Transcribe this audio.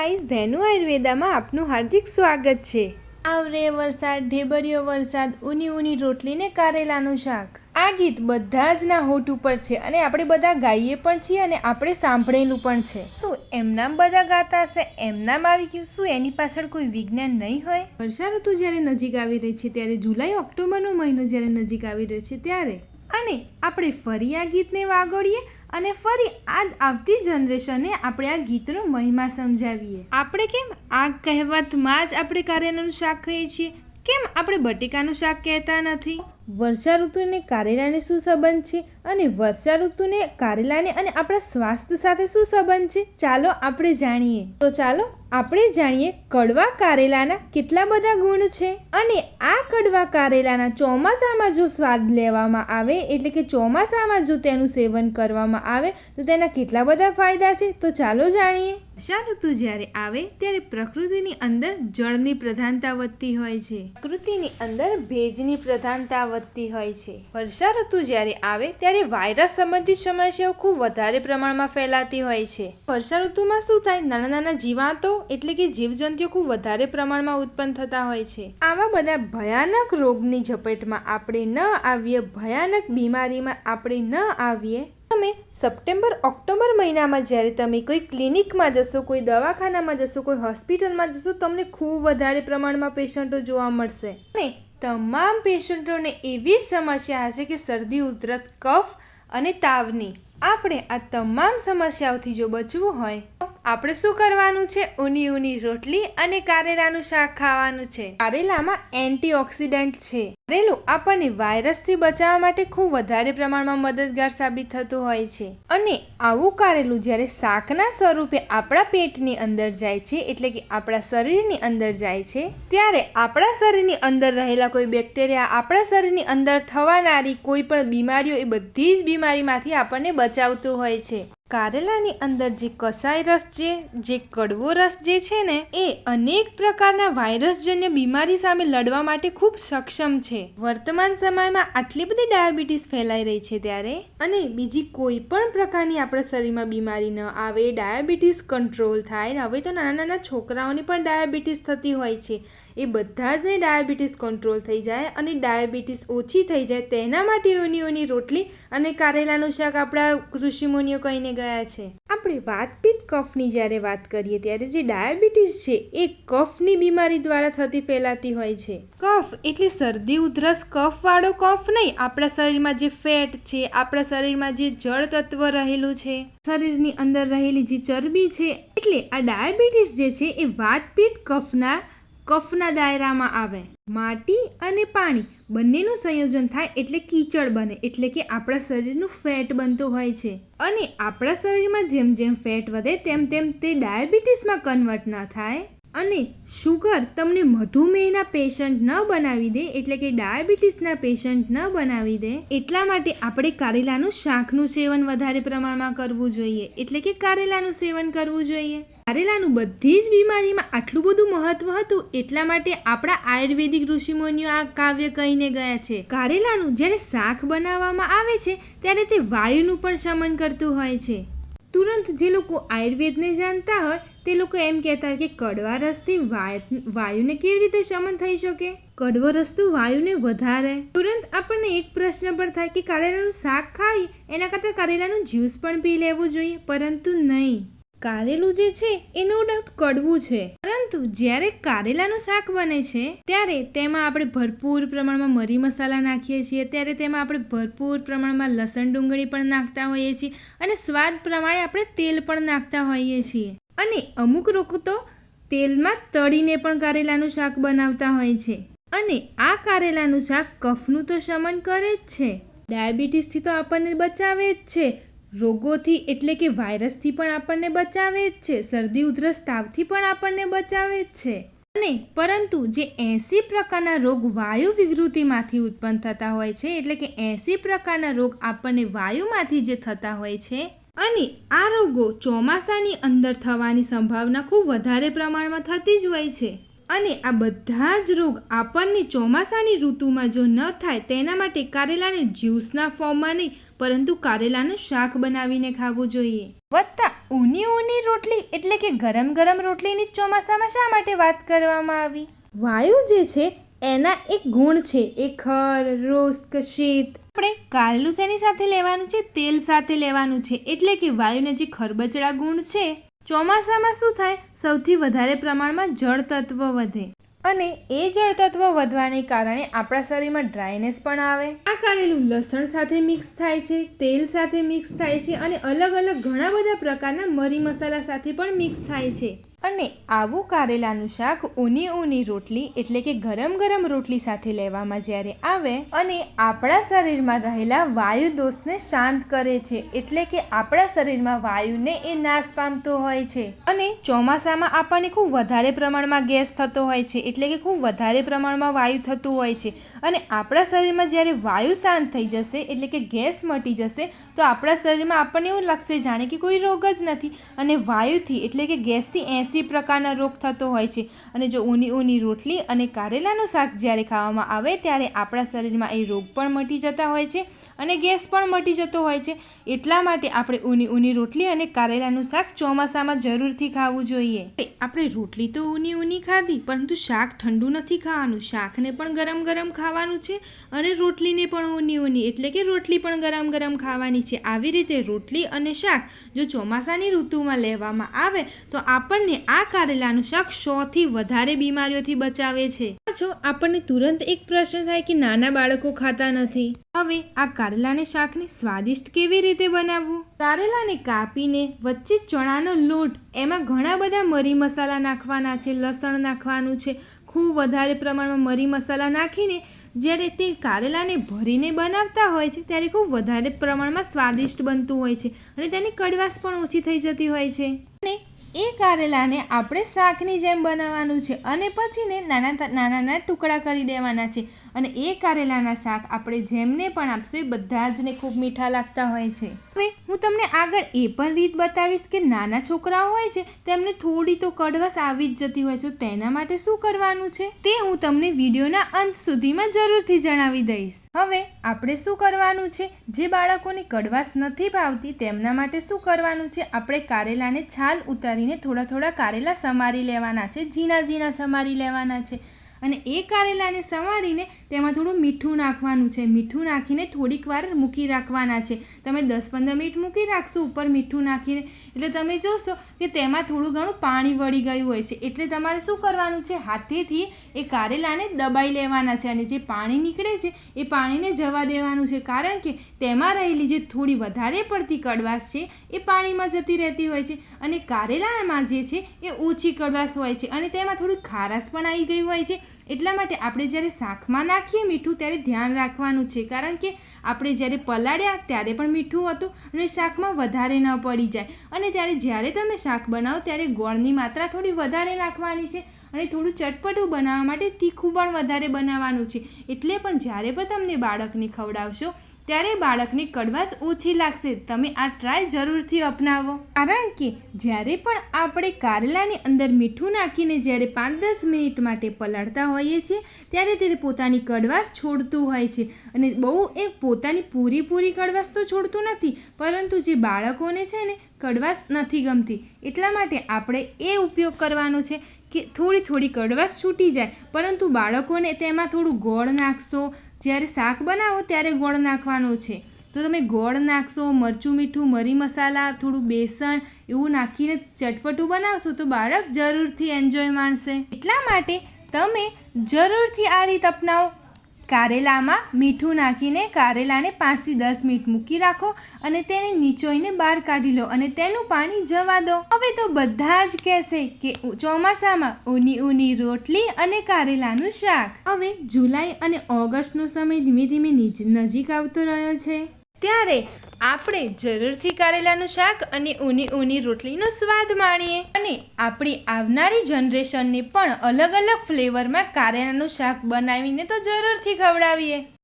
Guys Dhenu આયુર્વેદામાં આપનું હાર્દિક સ્વાગત છે. આવરે વરસાદ ઢેબરિયો વરસાદ ઊની ઊની રોટલી ને કારેલાનું શાક. આ ગીત બધા જ ના હોઠ ઉપર છે અને આપણે બધા ગાઈએ પણ છીએ અને આપણે સાંભળેલું પણ છે. શું એમનામ બધા ગાતા હશે? એમનામ આવી ગયું? શું એની પાછળ કોઈ વિજ્ઞાન નહીં હોય? વર્ષા ઋતુ જ્યારે નજીક આવી રહી છે ત્યારે જુલાઈ ઓક્ટોબરનો મહિનો જ્યારે નજીક આવી રહ્યો છે ત્યારે અને આપણે ફરી આ ગીતને વાગોડીએ અને ફરી આ આવતી જનરેશનને આપણે આ ગીતનો મહિમા સમજાવીએ. આપણે કેમ આ કહેવતમાં જ આપણે કારેલાનું શાક કહીએ છીએ? કેમ આપણે બટેકાનું શાક કહેતા નથી? વર્ષા ઋતુને કારેલાને શું સંબંધ છે? અને વર્ષા ઋતુને કારેલાને અને આપણા સ્વાસ્થ્ય સાથે શું સંબંધ છે? ચાલો આપણે જાણીએ. તો ચાલો આપણે જાણીએ કડવા કારેલાના કેટલા બધા ગુણ છે અને આ કડવા કારેલાના ચોમાસામાં જો સ્વાદ લેવામાં આવે, એટલે કે ચોમાસામાં જો તેનું સેવન કરવામાં આવે, તો તેના કેટલા બધા ફાયદા છે? તો ચાલો જાણીએ. વર્ષા ઋતુ જ્યારે આવે, ત્યારે પ્રકૃતિની અંદર જળની પ્રધાનતા વધતી હોય છે. પ્રકૃતિની અંદર ભેજની પ્રધાનતા વધતી હોય છે. વર્ષા ઋતુ જ્યારે આવે, ત્યારે વાયરસ સંબંધિત સમસ્યાઓ ખૂબ વધારે પ્રમાણમાં ફેલાતી હોય છે. વર્ષા ઋતુમાં શું થાય? નાના નાના જીવાતો એટલે કે જીવજંતુઓ ખૂબ વધારે પ્રમાણમાં ઉત્પન્ન થતા હોય છે. આવા બધા ભયાનક રોગની ઝપેટમાં આપણે ન આવીએ, ભયાનક બીમારીમાં આપણે ન આવીએ. તમે સપ્ટેમ્બર, ઓક્ટોબર મહિનામાં જ્યારે તમે કોઈ ક્લિનિકમાં જશો, કોઈ દવાખાનામાં જશો, કોઈ હોસ્પિટલમાં જશો, તમને ખૂબ વધારે પ્રમાણમાં પેશન્ટો જોવા મળશે. અને તમામ પેશન્ટોને એવી સમસ્યા હશે કે શરદી, ઉધરસ, કફ અને તાવની. આપણે આ તમામ સમસ્યાઓથી જો બચવું હોય આપણે શું કરવાનું છે? ઊની ઊની રોટલી અને કારેલાનું શાક ખાવાનું છે. કારેલામાં એન્ટીઓક્સિડન્ટ છે. કારેલું આપણને વાયરસથી બચાવવા માટે ખૂબ વધારે પ્રમાણમાં મદદગાર સાબિત થતું હોય છે. અને આવું કારેલું જ્યારે શાકના સ્વરૂપે આપણા પેટની અંદર જાય છે, એટલે કે આપણા શરીરની અંદર જાય છે, ત્યારે આપણા શરીરની અંદર રહેલા કોઈ બેક્ટેરિયા, આપણા શરીરની અંદર થવાનારી કોઈ પણ બીમારીઓ એ બધી જ બીમારીમાંથી આપણને બચાવતું હોય છે. કારેલાની અંદર જે કસાય રસ છે, જે કડવો રસ જે છે ને, એ અનેક પ્રકારના વાયરસજન્ય બીમારી સામે લડવા માટે ખૂબ સક્ષમ છે. વર્તમાન સમયમાં આટલી બધી ડાયાબિટીસ ફેલાઈ રહી છે ત્યારે. અને બીજી કોઈ પણ પ્રકારની આપણા શરીરમાં બીમારી ન આવે, ડાયાબિટીસ કંટ્રોલ થાય, હવે તો નાના નાના છોકરાઓની પણ ડાયાબિટીસ થતી હોય છે. એ બધા જને ડાયાબિટીસ કંટ્રોલ થઈ જાય અને ડાયાબિટીસ ઓછી થઈ જાય તેના માટે ઊની રોટલી અને કારેલાનું શાક આપણા ઋષિમુનિઓ કહીને ગયા છે. આપણે વાતપીત કફની જ્યારે વાત કરીએ ત્યારે જે ડાયાબિટીસ છે એ કફની બીમારી દ્વારા થતી ફેલાતી હોય છે. કફ એટલે શરદી, ઉધરસ, કફવાળો કફ નહીં, આપણા શરીરમાં જે ફેટ છે, આપણા શરીરમાં જે જળ તત્વ રહેલું છે, શરીરની અંદર રહેલી જે ચરબી છે, એટલે આ ડાયાબિટીસ જે છે એ વાતપીત કફના કફના દાયરામાં આવે. માટી અને પાણી બંનેનું સંયોજન થાય એટલે કીચડ બને, એટલે કે આપણા શરીરનું ફેટ બનતું હોય છે. અને આપણા શરીરમાં જેમ જેમ ફેટ વધે, તેમ તેમ તે ડાયાબિટીસમાં કન્વર્ટ ન થાય. અને શુગર તમને મધુમેહના પેશન્ટ ન બનાવી દે, એટલે કે ડાયાબિટીસના પેશન્ટ ન બનાવી દે, એટલા માટે આપણે કારેલાનું શાકનું સેવન વધારે પ્રમાણમાં કરવું જોઈએ. એટલે કે કારેલાનું સેવન કરવું જોઈએ. કારેલાનું બધી જ બીમારીમાં આટલું બધું મહત્વ હતું, એટલા માટે આપણા આયુર્વેદિક ઋષિમુનિઓ આ કાવ્ય કહીને ગયા છે. કારેલાનું જ્યારે શાક બનાવવામાં આવે છે, ત્યારે તે વાયુનું પણ શમન કરતું હોય છે. તુરંત જે લોકો આયુર્વેદને જાણતા હોય તે લોકો એમ કહેતા હોય કે કડવા રસથી વાય વાયુને કેવી રીતે શમન થઈ શકે? કડવો રસ વાયુને વધારે. તુરંત આપણને એક પ્રશ્ન પણ થાય કે કારેલાનું શાક ખાઈ એના કરતાં કારેલાનું જ્યુસ પણ પી લેવું જોઈએ, પરંતુ નહીં. કારેલું જે છે, એ નો ડાઉટ કડવું છે. પરંતુ જ્યારે કારેલાનું શાક બને છે, ત્યારે તેમાં આપણે ભરપૂર પ્રમાણમાં મરી મસાલા નાખીએ છીએ, ત્યારે તેમાં આપણે ભરપૂર પ્રમાણમાં લસણ ડુંગળી પણ નાખતા હોઈએ છીએ અને સ્વાદ પ્રમાણે આપણે તેલ પણ નાખતા હોઈએ છીએ. અને અમુક લોકો તો તેલમાં તળીને પણ કારેલાનું શાક બનાવતા હોય છે. અને આ કારેલાનું શાક કફનું તો શમન કરે જ છે. ડાયાબિટીસથી તો આપણને બચાવે જ છે. રોગોથી એટલે કે વાયરસથી પણ આપણને બચાવે જ છે. શરદી, ઉધરસ તાવથી પણ આપણને બચાવે જ છે. અને પરંતુ જે એંસી પ્રકારના રોગ વાયુ વિકૃતિમાંથી ઉત્પન્ન થતા હોય છે, એટલે કે એંસી પ્રકારના રોગ આપણને વાયુમાંથી જે થતા હોય છે અને આ રોગો ચોમાસાની અંદર થવાની સંભાવના ખૂબ વધારે પ્રમાણમાં થતી જ હોય છે. અને આ બધા જ રોગ આપણને ચોમાસાની ઋતુમાં જો ન થાય તેના માટે કારેલાને જ્યુસના ફોર્મમાં નહીં, પરંતુ કારેલાનું શાક બનાવીને ખાવું જોઈએ. વત્તા ઊની ઊની રોટલી એટલે કે ગરમ ગરમ રોટલીની ચોમાસામાં શા માટે વાત કરવામાં આવી? વાયુ જે છે, એના એક ગુણ છે. એ ખર, રોસ્ક, શીત આપણે કારેલું શેની સાથે લેવાનું છે? તેલ સાથે લેવાનું છે. એટલે કે વાયુના જે ખરબચડા ગુણ છે, ચોમાસામાં શું થાય? સૌથી વધારે પ્રમાણમાં જળ તત્વ વધે. અને એ જળ તત્વ વધવાને કારણે આપણા શરીરમાં ડ્રાયનેસ પણ આવે. આ કારેલું લસણ સાથે મિક્સ થાય છે, તેલ સાથે મિક્સ થાય છે અને અલગ અલગ ઘણા બધા પ્રકારના મરી મસાલા સાથે પણ મિક્સ થાય છે. અને આવું કારેલાનું શાક ઊની ઊની રોટલી એટલે કે ગરમ ગરમ રોટલી સાથે લેવામાં જ્યારે આવે અને આપણા શરીરમાં રહેલા વાયુ દોષને શાંત કરે છે એટલે કે આપણા શરીરમાં વાયુને એ નાશ પામતો હોય છે. અને ચોમાસામાં આપણને ખૂબ વધારે પ્રમાણમાં ગેસ થતો હોય છે એટલે કે ખૂબ વધારે પ્રમાણમાં વાયુ થતું હોય છે. અને આપણા શરીરમાં જ્યારે વાયુ શાંત થઈ જશે એટલે કે ગેસ મટી જશે તો આપણા શરીરમાં આપણને એવું લાગશે જાણે કે કોઈ રોગ જ નથી. અને વાયુથી એટલે કે ગેસથી એંસી પ્રકારના રોગ થતો હોય છે. અને જો ઊની ઊની રોટલી અને કારેલાનું શાક જ્યારે ખાવામાં આવે ત્યારે આપણા શરીરમાં એ રોગ પણ મટી જતા હોય છે. અને ગેસ પણ મટી જતો હોય છે. એટલા માટે આપણે ઊની ઊની રોટલી અને કારેલાનું શાક ચોમાસામાં જરૂરથી ખાવું જોઈએ. આપણે રોટલી તો ઊની ઊની ખાધી, પરંતુ શાક ઠંડુ નથી ખાવાનું. શાકને પણ ગરમ ગરમ ખાવાનું છે અને રોટલીને પણ ઊની ઊની, એટલે કે રોટલી પણ ગરમ ગરમ ખાવાની છે. આવી રીતે રોટલી અને શાક જો ચોમાસાની ઋતુમાં લેવામાં આવે, તો આપણને આ કારેલાનું શાક સોથી વધારે બીમારીઓથી બચાવે છે. જો આપણને તુરંત એક પ્રશ્ન થાય કે નાના બાળકો ખાતા નથી. હવે આ કારેલાને શાકને સ્વાદિષ્ટ કેવી રીતે બનાવવું? કારેલાને કાપીને વચ્ચે ચણાનો લોટ, એમાં ઘણા બધા મરી મસાલા નાખવાના છે, લસણ નાખવાનું છે. ખૂબ વધારે પ્રમાણમાં મરી મસાલા નાખીને જ્યારે તે કારેલાને ભરીને બનાવતા હોય છે, ત્યારે ખૂબ વધારે પ્રમાણમાં સ્વાદિષ્ટ બનતું હોય છે અને તેની કડવાશ પણ ઓછી થઈ જતી હોય છે. અને એ કારેલાને આપણે શાકની જેમ બનાવવાનું છે અને પછીને નાના નાના નાના ટુકડા કરી દેવાના છે. અને એ કારેલાના શાક આપણે જેમને પણ આપશું બધા જને ખૂબ મીઠા લાગતા હોય છે. હવે હું તમને આગળ એ પણ રીત બતાવીશ કે નાના છોકરાઓ હોય છે, તેમને થોડી તો કડવાશ આવી જ જતી હોય છે. તેના માટે શું કરવાનું છે? તે હું તમને વિડીયોના અંત સુધીમાં જરૂરથી જણાવી દઈશ. હવે આપણે શું કરવાનું છે? જે બાળકોને કડવાશ નથી ભાવતી, તેમના માટે શું કરવાનું છે? આપણે કારેલાને છાલ ઉતારીને થોડા થોડા કારેલા સમારી લેવાના છે, ઝીણા ઝીણા સમારી લેવાના છે. અને એ કારેલાને સમારીને તેમાં થોડું મીઠું નાખવાનું છે. મીઠું નાખીને થોડીક વાર મૂકી રાખવાના છે. તમે દસ પંદર મિનિટ મૂકી રાખશો, ઉપર મીઠું નાખીને. એટલે તમે જોશો કે તેમાં થોડું ઘણું પાણી વળી ગયું હોય છે. એટલે તમારે શું કરવાનું છે? હાથેથી એ કારેલાને દબાઈ લેવાના છે અને જે પાણી નીકળે છે, એ પાણીને જવા દેવાનું છે. કારણ કે તેમાં રહેલી જે થોડી વધારે પડતી કડવાશ છે, એ પાણીમાં જતી રહેતી હોય છે. અને કારેલામાં જે છે, એ ઓછી કડવાશ હોય છે અને તેમાં થોડું ખારાશ પણ આવી ગયું હોય છે. એટલા માટે આપણે જ્યારે શાકમાં નાખીએ મીઠું ત્યારે ધ્યાન રાખવાનું છે. કારણ કે આપણે જ્યારે પલાળ્યા ત્યારે પણ મીઠું હતું અને શાકમાં વધારે ન પડી જાય. અને ત્યારે જ્યારે તમે શાક બનાવો ત્યારે ગોળની માત્રા થોડી વધારે નાખવાની છે અને થોડું ચટપટું બનાવવા માટે તીખું પણ વધારે બનાવવાનું છે. એટલે પણ જ્યારે પણ તમને બાળકને ખવડાવશો ત્યારે બાળકને કડવાશ ઓછી લાગશે. તમે આ ટ્રાય જરૂરથી અપનાવો. કારણ કે જ્યારે પણ આપણે કારેલાની અંદર મીઠું નાખીને જ્યારે પાંચ દસ મિનિટ માટે પલાળતા હોઈએ છીએ, ત્યારે તે પોતાની કડવાશ છોડતું હોય છે. અને બહુ એ પોતાની પૂરીપૂરી કડવાશ તો છોડતું નથી, પરંતુ જે બાળકોને છે ને કડવાશ નથી ગમતી, એટલા માટે આપણે એ ઉપયોગ કરવાનો છે કે થોડી થોડી કડવાશ છૂટી જાય, પરંતુ બાળકોને તેમાં થોડું ગોળ નાખશો જ્યારે શાક બનાવો ત્યારે ગોળ નાખવાનો છે. તો તમે ગોળ નાખશો, મરચું મીઠું, મરી મસાલા, થોડું બેસન એવું નાખીને ચટપટું બનાવશો તો બાળક જરૂરથી એન્જોય માણશે. એટલા માટે તમે જરૂરથી આ રીત અપનાવો. કારેલામાં મીઠું નાખીને કારેલાને પાંચથી દસ મિનિટ મૂકી રાખો અને તેને નીચોઈને બહાર કાઢી લો અને તેનું પાણી જવા દો. હવે તો બધા જ કહેશે કે ચોમાસામાં ઊની ઊની રોટલી અને કારેલાનું શાક. હવે જુલાઈ અને ઓગસ્ટનો સમય ધીમે ધીમે નજીક આવતો રહ્યો છે. ત્યારે આપણે જરૂરથી કારેલાનું શાક અને ઊની ઊની રોટલીનો સ્વાદ માણીએ. અને આપણી આવનારી જનરેશનને પણ અલગ અલગ ફ્લેવરમાં કારેલાનું શાક બનાવીને તો જરૂરથી ખવડાવીએ.